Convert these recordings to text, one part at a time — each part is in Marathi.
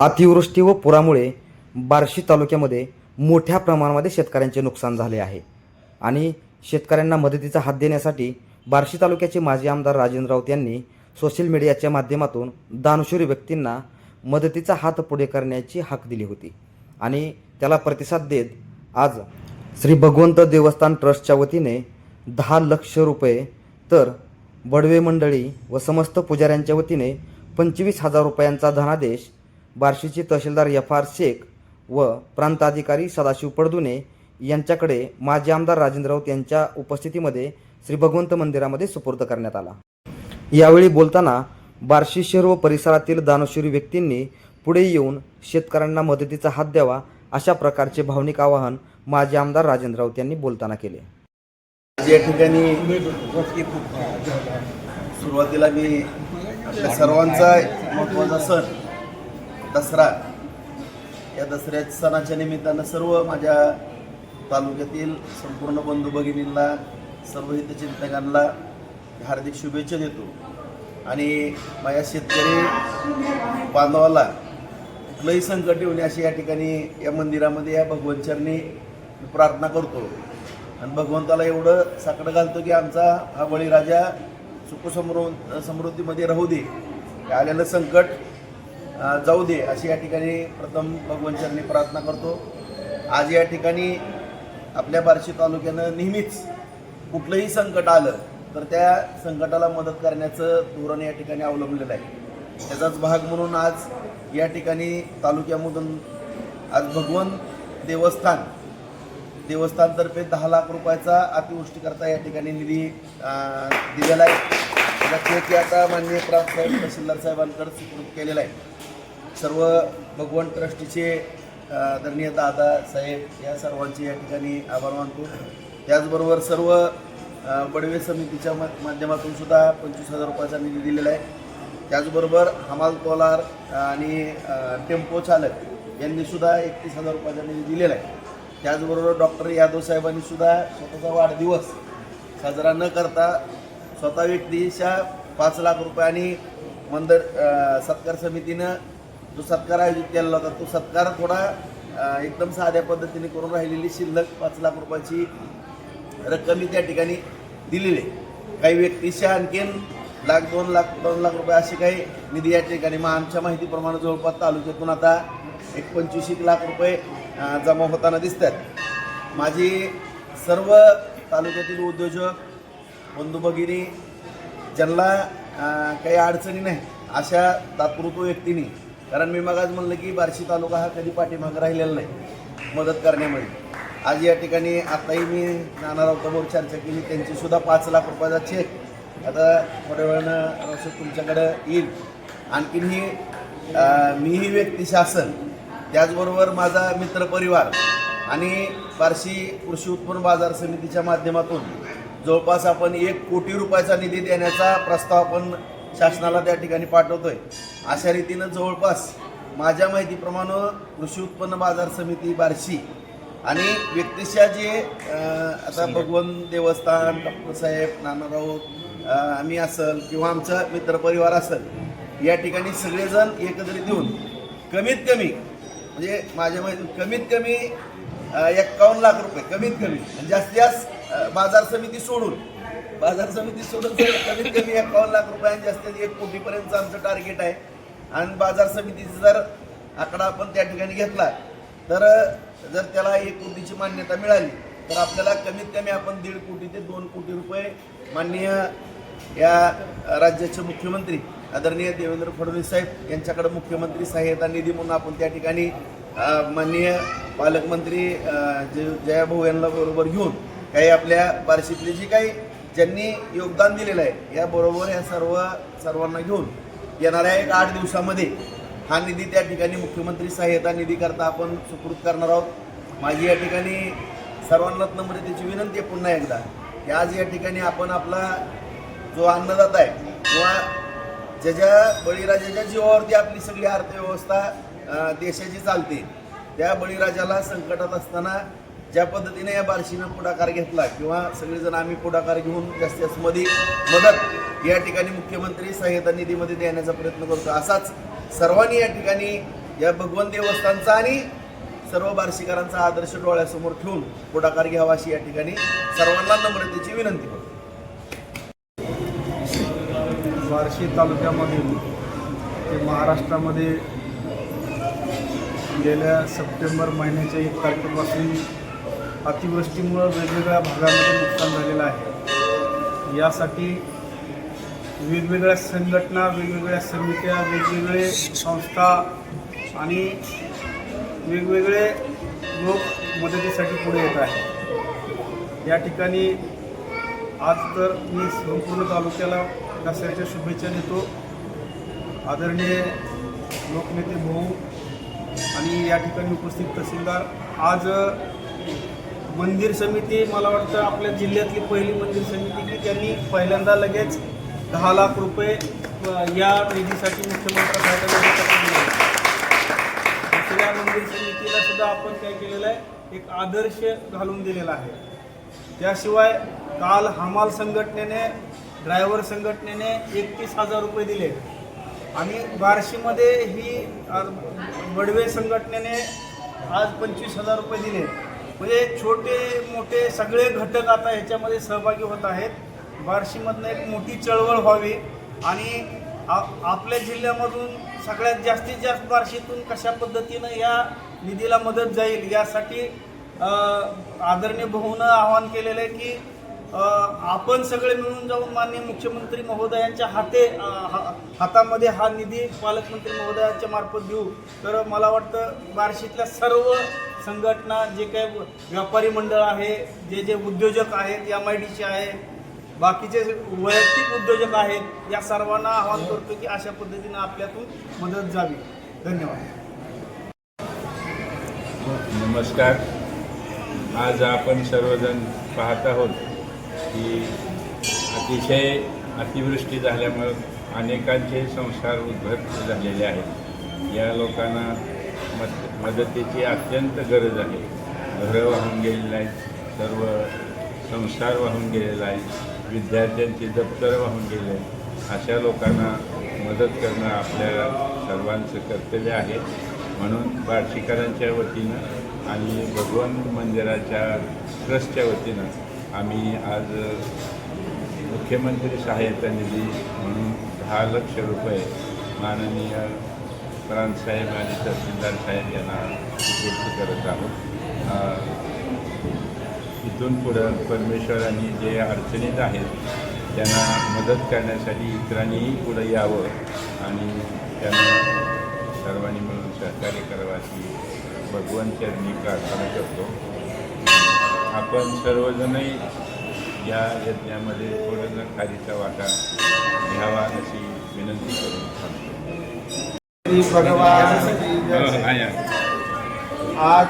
अतिवृष्टी व पुरामुळे बार्शी तालुक्यामध्ये मोठ्या प्रमाणामध्ये शेतकऱ्यांचे नुकसान झाले आहे. आणि शेतकऱ्यांना मदतीचा हात देण्यासाठी बार्शी तालुक्याचे माजी आमदार राजेंद्र राऊत यांनी सोशल मीडियाच्या माध्यमातून दानशूर व्यक्तींना मदतीचा हात पुढे करण्याची हाक दिली होती. आणि त्याला प्रतिसाद देत आज श्री भगवंत देवस्थान ट्रस्टच्या वतीने दहा लक्ष रुपये तर बडवे मंडळी व समस्त पुजाऱ्यांच्या वतीने पंचवीस हजार रुपयांचा धनादेश बार्शीचे तहसीलदार एफ आर शेख व प्रांताधिकारी सदाशिव पडदुने यांच्याकडे माजी आमदार राजेंद्र राऊत यांच्या उपस्थितीमध्ये श्री भगवंत मंदिरामध्ये सुपूर्द करण्यात आला. यावेळी बोलताना बार्शी शहर व परिसरातील दानशूरी व्यक्तींनी पुढे येऊन शेतकऱ्यांना मदतीचा हात द्यावा अशा प्रकारचे भावनिक आवाहन माजी आमदार राजेंद्र राऊत यांनी बोलताना केले. आज या ठिकाणी सुरुवातीला मी आपल्या सर्वांचा महत्त्वाचा सण दसरा. या दसऱ्या सणाच्या निमित्तानं सर्व माझ्या तालुक्यातील संपूर्ण बंधू भगिनींना सर्व हितचिंतकांना हार्दिक शुभेच्छा देतो. आणि माझ्या शेतकरी बांधवाला कुठलंही संकट येऊन अशी या ठिकाणी या मंदिरामध्ये या भगवंतचरणी प्रार्थना करतो. आणि भगवंताला एवढं साकडं घालतो की आमचा हा बळीराजा सुखसमृ समृद्धीमध्ये राहू दे. हे आलेलं संकट जाऊ दे अशी या ठिकाणी प्रथम भगवंतचरणी प्रार्थना करतो. आज या ठिकाणी आपल्या बार्शी तालुक्यानं नेहमीच कुठलंही संकट आलं तर त्या संकटाला मदत करण्याचं धोरण या ठिकाणी अवलंबलेलं आहे. त्याचाच भाग म्हणून आज या ठिकाणी तालुक्यामधून आज भगवन देवस्थान देवस्थानतर्फे दहा लाख रुपयाचा अतिवृष्टीकरता या ठिकाणी निधी दिलेला आहे. त्याचा चेक आता माननीय प्राप्त तहसीलदार साहेबांकडे सुपूर्द केलेला आहे. सर्व भगवान ट्रस्टीचे आदरणीय दादा साहेब या सर्वांचे या ठिकाणी आभार मानतो. त्याचबरोबर सर्व बडवे समितीच्या माध्यमातून सुद्धा पंचवीस हजार रुपयाचा निधी दिलेला आहे. त्याचबरोबर हमाल तोलार आणि टेम्पो चालक यांनी सुद्धा एकतीस हजार रुपयाचा निधी दिलेला आहे. त्याचबरोबर डॉक्टर यादव साहेबांनी सुद्धा स्वतःचा वाढदिवस साजरा न करता स्वतः व्यक्तीच्या पाच लाख रुपयांनी आणि मंदिर सत्कार समितीनं जो सत्कार आयोजित केलेला होता. तो सत्कार थोडा एकदम साध्या पद्धतीने करून राहिलेली शिल्लक पाच लाख रुपयाची रक्कम मी त्या ठिकाणी दिलेली आहे. काही व्यक्तीच्या आणखीन लाख दोन लाख दोन लाख रुपये असे काही निधी या ठिकाणी मग आमच्या माहितीप्रमाणे जवळपास तालुक्यातून आता एक पंचवीस एक लाख रुपये जमा होताना दिसतात. माझी सर्व तालुक्यातील उद्योजक बंधू भगिनी ज्यांना काही अडचणी नाही अशा तात्पुरतो व्यक्तींनी कारण मी मगाच म्हणलं की बार्शी तालुका हा कधी पाठीमागं राहिलेला नाही मदत करण्यामध्ये. आज या ठिकाणी आताही मी नाना राऊताबरोबर चर्चा केली त्यांचीसुद्धा पाच लाख रुपयाचा चेक आता थोड्या वेळानं असं तुमच्याकडं येईल. आणखीन ही मीही व्यक्ती शासन त्याचबरोबर माझा मित्रपरिवार आणि बार्शी कृषी उत्पन्न बाजार समितीच्या माध्यमातून जवळपास आपण एक कोटी रुपयाचा निधी देण्याचा प्रस्ताव आपण शासनाला त्या ठिकाणी पाठवतोय. अशा रीतीनं जवळपास माझ्या माहितीप्रमाणे कृषी उत्पन्न बाजार समिती बार्शी आणि व्यक्तिशा जे आता भगवन देवस्थान डॉक्टर साहेब नाना राऊत आम्ही असल किंवा आमचा मित्रपरिवार असेल या ठिकाणी सगळेजण एकत्रित येऊन कमीत कमी म्हणजे माझ्या माहिती कमीत कमी एक्कावन्न लाख रुपये कमीत कमी आणि जास्तीत जास्त बाजार समिती सोडून बाजार समिती सोडून कमीत कमी एकावन्न लाख रुपयांची असते एक कोटीपर्यंत आमचं टार्गेट आहे. आणि बाजार समितीचा जर आकडा आपण त्या ठिकाणी घेतला तर जर त्याला एक कोटीची मान्यता मिळाली तर आपल्याला कमीत कमी आपण दीड कोटी ते दोन कोटी रुपये माननीय या राज्याचे मुख्यमंत्री आदरणीय देवेंद्र फडणवीस साहेब यांच्याकडे मुख्यमंत्री सहाय्यता निधी म्हणून आपण त्या ठिकाणी माननीय पालकमंत्री जय जयाभाऊ यांना बरोबर घेऊन काही आपल्या बार्शीतली जी काही ज्यांनी योगदान दिलेलं आहे याबरोबर या सर्व सर्वांना घेऊन येणाऱ्या एक आठ दिवसामध्ये हा निधी त्या ठिकाणी मुख्यमंत्री सहाय्यता निधीकरता आपण सुकृत करणार आहोत. माझी या ठिकाणी सर्वांनाच नम्रतेची विनंती आहे पुन्हा एकदा की आज या ठिकाणी आपण आपला जो अन्नदाता आहे किंवा ज्याच्या बळीराजाच्या जीवावरती आपली सगळी अर्थव्यवस्था देशाची चालते त्या बळीराजाला संकटात असताना ज्या पद्धतीने या बार्शीनं पुढाकार घेतला किंवा सगळेजण आम्ही पुढाकार घेऊन जास्तीत जास्त मध्ये मदत या ठिकाणी मुख्यमंत्री सहाय्यता निधीमध्ये देण्याचा प्रयत्न करतो. असाच सर्वांनी या ठिकाणी या भगवान देवस्थानचा आणि सर्व बार्शीकरांचा आदर्श डोळ्यासमोर ठेवून पुढाकार घ्यावा अशी या ठिकाणी सर्वांना नम्रतेची विनंती करतो. बार्शी तालुक्यामधील ते महाराष्ट्रामध्ये गेल्या सप्टेंबर महिन्याच्या एक तारखेपासून अतिवृष्टीमुळं वेगवेगळ्या भागामध्ये नुकसान झालेलं आहे. यासाठी वेगवेगळ्या संघटना वेगवेगळ्या समित्या वेगवेगळे संस्था आणि वेगवेगळे लोक मदतीसाठी पुढे येत आहे या ठिकाणी आज तर मी संपूर्ण तालुक्याला दसऱ्याच्या शुभेच्छा देतो. आदरणीय लोकनेते भाऊ आणि या ठिकाणी उपस्थित तहसीलदार आज मंदिर समिती मला वाटतं आपल्या जिल्ह्यातली पहिली मंदिर समिती की त्यांनी पहिल्यांदा लगेच दहा लाख रुपये या निधीसाठी मुख्यमंत्री दिले दुसऱ्या मंदिर समितीला सुद्धा आपण काय केलेलं आहे? एक आदर्श घालून दिलेला आहे. त्याशिवाय काल हमाल संघटनेने ड्रायव्हर संघटनेने एकतीस हजार रुपये दिले. आणि बार्शीमध्ये ही बडवे संघटनेने आज पंचवीस हजार रुपये दिले. म्हणजे छोटे मोठे सगळे घटक आता ह्याच्यामध्ये सहभागी होत आहेत. बार्शीमधनं एक मोठी चळवळ व्हावी आणि आपल्या जिल्ह्यामधून सगळ्यात जास्तीत जास्त बार्शीतून कशा पद्धतीनं या निधीला मदत जाईल यासाठी आदरणीय भाऊनं आवाहन केलेलं आहे की आपण सगळे मिळून जाऊन माननीय मुख्यमंत्री महोदयांच्या हाते हा- हातामध्ये हा निधी पालकमंत्री महोदयांच्या मार्फत देऊ. तर मला वाटतं बार्शीतल्या सर्व संघटना जे काही व्यापारी मंडळ आहे जे जे उद्योजक आहेत एम आय डी आहे बाकीचे वैयक्तिक उद्योजक आहेत या सर्वांना आवाहन करतो की अशा पद्धतीनं आपल्यातून मदत जावी धन्यवाद. नमस्कार. आज आपण सर्वजण पाहत आहोत की अतिशय अतिवृष्टी झाल्यामुळं अनेकांचे संसार उद्ध्वस्त झालेले आहेत. या लोकांना मद मदतीची अत्यंत गरज आहे. घरं वाहून गेलेली आहेत सर्व संसार वाहून गेलेला आहे विद्यार्थ्यांची दप्तरं वाहून गेले आहेत. अशा लोकांना मदत करणं आपल्या सर्वांचं कर्तव्य आहे. म्हणून बार्शीकरांच्या वतीनं आणि भगवान मंदिराच्या ट्रस्टच्या वतीनं आम्ही आज मुख्यमंत्री सहाय्यता निधी म्हणून दहा लक्ष रुपये माननीय प्रांतसाहेब आणि तहसीलदार साहेब यांना सुपूर्द करत आहोत. इथून पुढं परमेश्वरांनी जे अडचणीत आहेत त्यांना मदत करण्यासाठी इतरांनीही पुढं यावं आणि त्यांना सर्वांनी मिळून सहकार्य करावं अशी भगवान चरणी प्रार्थना करतो. आपण सर्वजणही या यज्ञामध्ये थोडंसं खारीचा वाटा घ्यावा अशी विनंती करून सांगतो श्री भगवान हो, आहे. आज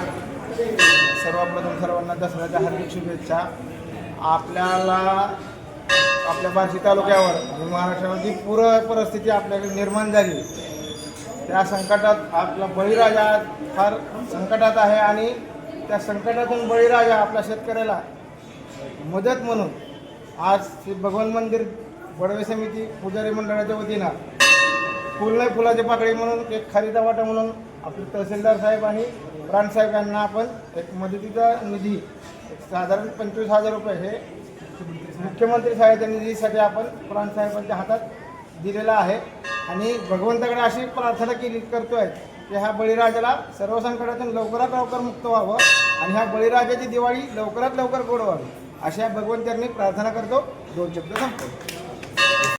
सर्वप्रथम सर्वांना दसऱ्याच्या हार्दिक शुभेच्छा आपल्याला आपल्या बार्शी तालुक्यावर आणि महाराष्ट्रामध्ये पूर परिस्थिती आपल्याकडे निर्माण झाली त्या संकटात आपला बळीराजा फार संकटात आहे आणि त्या संकटातून बळीराजा आपल्या शेतकऱ्याला मदत म्हणून आज श्री भगवान मंदिर बडवे समिती पुजारी मंडळाच्या वतीनं फुल नाही फुलाची पाकळी म्हणून एक खरेदा वाटा म्हणून. आपले तहसीलदार साहेब आणि प्राणसाहेब यांना आपण एक मदतीचा निधी एक साधारण पंचवीस हजार रुपये हे मुख्यमंत्री साहेबांच्या निधीसाठी आपण प्राणसाहेबांच्या हातात दिलेला आहे. आणि भगवंताकडे अशी प्रार्थना केली करतोय की ह्या बळीराजाला सर्व संकटातून लवकरात लवकर मुक्त व्हावं आणि ह्या बळीराजाची दिवाळी लवकरात लवकर गोड व्हावी अशा भगवंतांनी प्रार्थना करतो. दोन शब्द संपतो